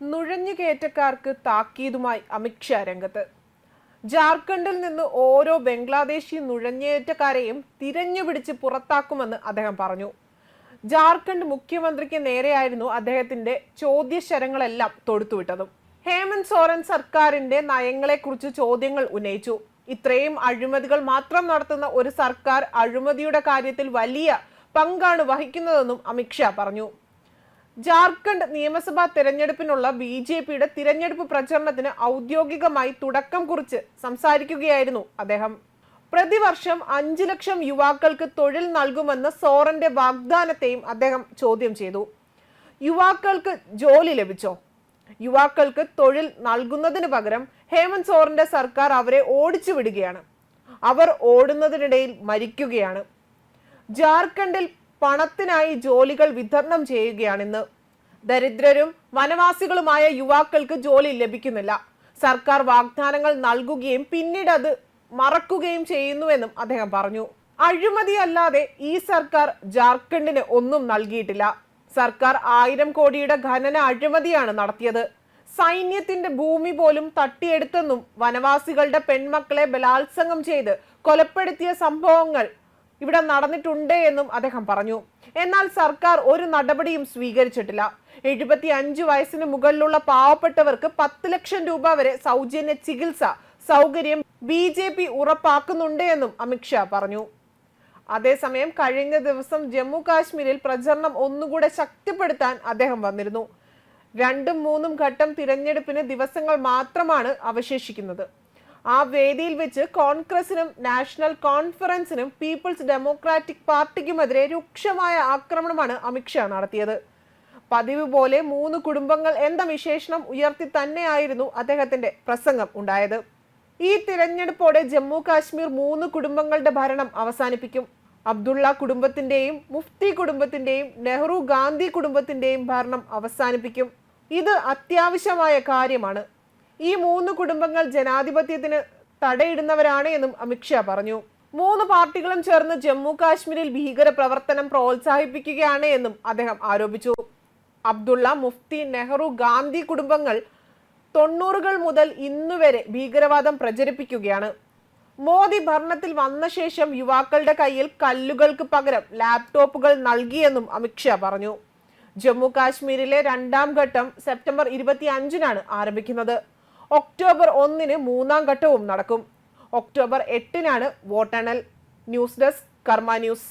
നുഴഞ്ഞുകയറ്റക്കാർക്ക് താക്കീതുമായി അമിത്ഷാ രംഗത്ത്. ജാർഖണ്ഡിൽ നിന്ന് ഓരോ ബംഗ്ലാദേശി നുഴഞ്ഞുകയറ്റക്കാരെയും തിരഞ്ഞുപിടിച്ച് പുറത്താക്കുമെന്ന് അദ്ദേഹം പറഞ്ഞു. ജാർഖണ്ഡ് മുഖ്യമന്ത്രിക്ക് നേരെയായിരുന്നു അദ്ദേഹത്തിന്റെ ചോദ്യശരങ്ങളെല്ലാം തൊടുത്തുവിട്ടതും. ഹേമന്ത് സോറൻ സർക്കാരിന്റെ നയങ്ങളെക്കുറിച്ച് ചോദ്യങ്ങൾ ഉന്നയിച്ചു. ഇത്രയും അഴിമതികൾ മാത്രം നടത്തുന്ന ഒരു സർക്കാർ അഴിമതിയുടെ കാര്യത്തിൽ വലിയ പങ്കാണ് വഹിക്കുന്നതെന്നും അമിത്ഷാ പറഞ്ഞു. ജാർഖണ്ഡ് നിയമസഭാ തെരഞ്ഞെടുപ്പിനുള്ള ബി ജെ പിയുടെ തിരഞ്ഞെടുപ്പ് പ്രചരണത്തിന് ഔദ്യോഗികമായി തുടക്കം കുറിച്ച് സംസാരിക്കുകയായിരുന്നു അദ്ദേഹം. പ്രതിവർഷം അഞ്ചു ലക്ഷം യുവാക്കൾക്ക് തൊഴിൽ നൽകുമെന്ന സോറന്റെ വാഗ്ദാനത്തെയും അദ്ദേഹം ചോദ്യം ചെയ്തു. യുവാക്കൾക്ക് ജോലി ലഭിച്ചോ? യുവാക്കൾക്ക് തൊഴിൽ നൽകുന്നതിന് പകരം ഹേമന്ത് സോറന്റെ സർക്കാർ അവരെ ഓടിച്ചു വിടുകയാണ് അവർ ഓടുന്നതിനിടയിൽ മരിക്കുകയാണ്. ജാർഖണ്ഡിൽ പണത്തിനായി ജോലികൾ വിതരണം ചെയ്യുകയാണിന്ന്. ദരിദ്രരും വനവാസികളുമായ യുവാക്കൾക്ക് ജോലി ലഭിക്കുന്നില്ല. സർക്കാർ വാഗ്ദാനങ്ങൾ നൽകുകയും പിന്നീട് അത് മറക്കുകയും ചെയ്യുന്നുവെന്നും അദ്ദേഹം പറഞ്ഞു. അഴിമതി അല്ലാതെ ഈ സർക്കാർ ജാർഖണ്ഡിന് ഒന്നും നൽകിയിട്ടില്ല. സർക്കാർ ആയിരം കോടിയുടെ ഖനന അഴിമതിയാണ് നടത്തിയത്. സൈന്യത്തിന്റെ ഭൂമി പോലും തട്ടിയെടുത്തെന്നും വനവാസികളുടെ പെൺമക്കളെ ബലാത്സംഗം ചെയ്ത് കൊലപ്പെടുത്തിയ സംഭവങ്ങൾ ഇവിടെ നടന്നിട്ടുണ്ട് എന്നും അദ്ദേഹം പറഞ്ഞു. എന്നാൽ സർക്കാർ ഒരു നടപടിയും സ്വീകരിച്ചിട്ടില്ല. എഴുപത്തി അഞ്ച് വയസ്സിന് മുകളിലുള്ള പാവപ്പെട്ടവർക്ക് പത്ത് ലക്ഷം രൂപ വരെ സൗജന്യ ചികിത്സ സൗകര്യം ബി ജെ പി ഉറപ്പാക്കുന്നുണ്ട് എന്നും അമിത്ഷാ പറഞ്ഞു. അതേസമയം കഴിഞ്ഞ ദിവസം ജമ്മു കാശ്മീരിൽ പ്രചരണം ഒന്നുകൂടെ ശക്തിപ്പെടുത്താൻ അദ്ദേഹം വന്നിരുന്നു. രണ്ടും മൂന്നും ഘട്ടം തിരഞ്ഞെടുപ്പിന് ദിവസങ്ങൾ മാത്രമാണ് അവശേഷിക്കുന്നത്. ആ വേദിയിൽ വെച്ച് കോൺഗ്രസിനും നാഷണൽ കോൺഫറൻസിനും പീപ്പിൾസ് ഡെമോക്രാറ്റിക് പാർട്ടിക്കുമെതിരെ രൂക്ഷമായ ആക്രമണമാണ് അമിത്ഷാ നടത്തിയത്. പതിവ് പോലെ മൂന്ന് കുടുംബങ്ങൾ എന്ന വിശേഷണം ഉയർത്തി തന്നെയായിരുന്നു അദ്ദേഹത്തിന്റെ പ്രസംഗം ഉണ്ടായത്. ഈ തിരഞ്ഞെടുപ്പോടെ ജമ്മു കാശ്മീർ മൂന്ന് കുടുംബങ്ങളുടെ ഭരണം അവസാനിപ്പിക്കും. അബ്ദുള്ള കുടുംബത്തിന്റെയും മുഫ്തി കുടുംബത്തിന്റെയും നെഹ്റു ഗാന്ധി കുടുംബത്തിന്റെയും ഭരണം അവസാനിപ്പിക്കും. ഇത് അത്യാവശ്യമായ കാര്യമാണ്. ഈ മൂന്ന് കുടുംബങ്ങൾ ജനാധിപത്യത്തിന് തടയിടുന്നവരാണ് എന്നും അമിത്ഷാ പറഞ്ഞു. മൂന്ന് പാർട്ടികളും ചേർന്ന് ജമ്മു കാശ്മീരിൽ ഭീകര പ്രവർത്തനം പ്രോത്സാഹിപ്പിക്കുകയാണ് എന്നും അദ്ദേഹം ആരോപിച്ചു. അബ്ദുള്ള മുഫ്തി നെഹ്റു ഗാന്ധി കുടുംബങ്ങൾ തൊണ്ണൂറുകൾ മുതൽ ഇന്നുവരെ ഭീകരവാദം പ്രചരിപ്പിക്കുകയാണ്. മോദി ഭരണത്തിൽ വന്ന ശേഷം യുവാക്കളുടെ കയ്യിൽ കല്ലുകൾക്ക് പകരം ലാപ്ടോപ്പുകൾ നൽകിയെന്നും അമിത്ഷാ പറഞ്ഞു. ജമ്മു കാശ്മീരിലെ രണ്ടാം ഘട്ടം സെപ്റ്റംബർ ഇരുപത്തി അഞ്ചിനാണ് ആരംഭിക്കുന്നത്. ഒക്ടോബർ ഒന്നിന് മൂന്നാം ഘട്ടവും നടക്കും. ഒക്ടോബർ എട്ടിനാണ് വോട്ടെണ്ണൽ. News desk Karma news.